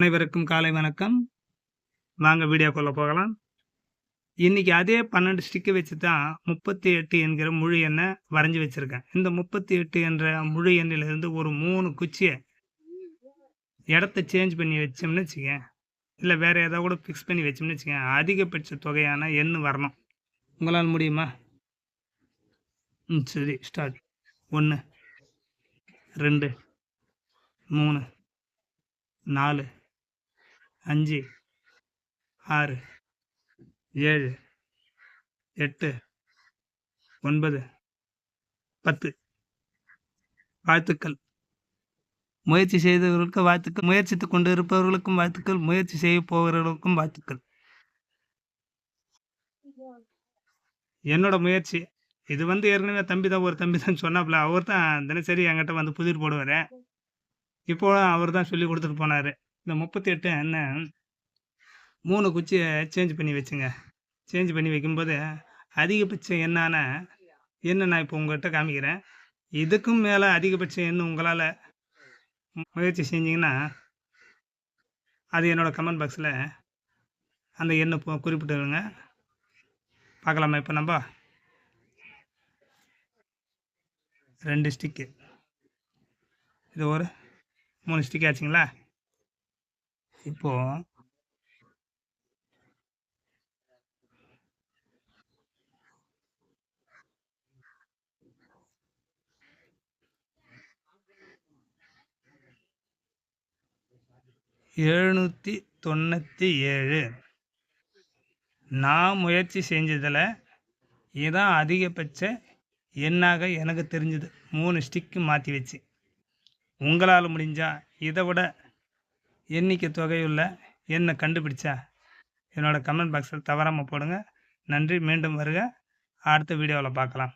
அனைவருக்கும் காலை வணக்கம். வாங்க வீடியோக்குள்ளே போகலாம். இன்னைக்கு அதே பன்னெண்டு ஸ்டிக்கை வச்சு தான் முப்பத்தி எட்டு என்கிற முழு எண்ணை வரைஞ்சி வச்சுருக்கேன். இந்த முப்பத்தி எட்டு என்ற முழு எண்ணிலிருந்து ஒரு மூணு குச்சியை இடத்த சேஞ்ச் பண்ணி வச்சோம்னு வச்சுக்கேன். இல்லை வேறு ஏதாவது கூட ஃபிக்ஸ் பண்ணி வச்சோம்னு வச்சுக்கேன். அதிகபட்ச தொகையான எண்ணு வரணும். உங்களால் முடியுமா? ம் சரி ஸ்டார்ட் ஒன்று ரெண்டு மூணு நாலு அஞ்சு ஆறு ஏழு எட்டு ஒன்பது பத்து. வாழ்த்துக்கள். முயற்சி செய்தவர்களுக்கு வாழ்த்துக்கள். முயற்சித்து கொண்டு இருப்பவர்களுக்கும் வாழ்த்துக்கள். முயற்சி செய்ய போகிறவர்களுக்கும் வாழ்த்துக்கள். என்னோட முயற்சி. இது வந்து ஏற்கனவே தம்பி தான் ஒரு தம்பி தான் சொன்னாப்புல. அவர் தான் தினசரி என்கிட்ட வந்து புதிர் போடுவார். இப்போ அவர் தான் சொல்லி கொடுத்துட்டு போனார். இந்த முப்பத்தி எட்டு என்ன மூணு குச்சியை சேஞ்ச் பண்ணி வச்சுங்க. சேஞ்ச் பண்ணி வைக்கும்போது அதிகபட்சம் என்னான? என்ன நான் இப்போ உங்கள்கிட்ட காமிக்கிறேன். இதுக்கும் மேலே அதிகபட்சம் என்ன உங்களால் முயற்சி செஞ்சிங்கன்னா அது என்னோடய கமெண்ட் பாக்ஸில் அந்த எண்ணை குறிப்பிட்டுருங்க. பார்க்கலாமா இப்போ நம்ம? ரெண்டு ஸ்டிக்கு இது ஒரு மூணு ஸ்டிக் ஆச்சுங்களா? இப்போ எழுநூற்றி தொண்ணூற்றி ஏழு. நான் முயற்சி செஞ்சதில் இதான் அதிகபட்ச எண்ணாக எனக்கு தெரிஞ்சது. மூணு ஸ்டிக்கு மாற்றி வச்சு. உங்களால் முடிஞ்சால் இதை விட எண்ணிக்கை தொகையுள்ள எண்ணை கண்டுபிடிச்சா என்னோடய கமெண்ட் பாக்ஸில் தவறாமல் போடுங்க. நன்றி மீண்டும் வருக. அடுத்த வீடியோவில் பார்க்கலாம்.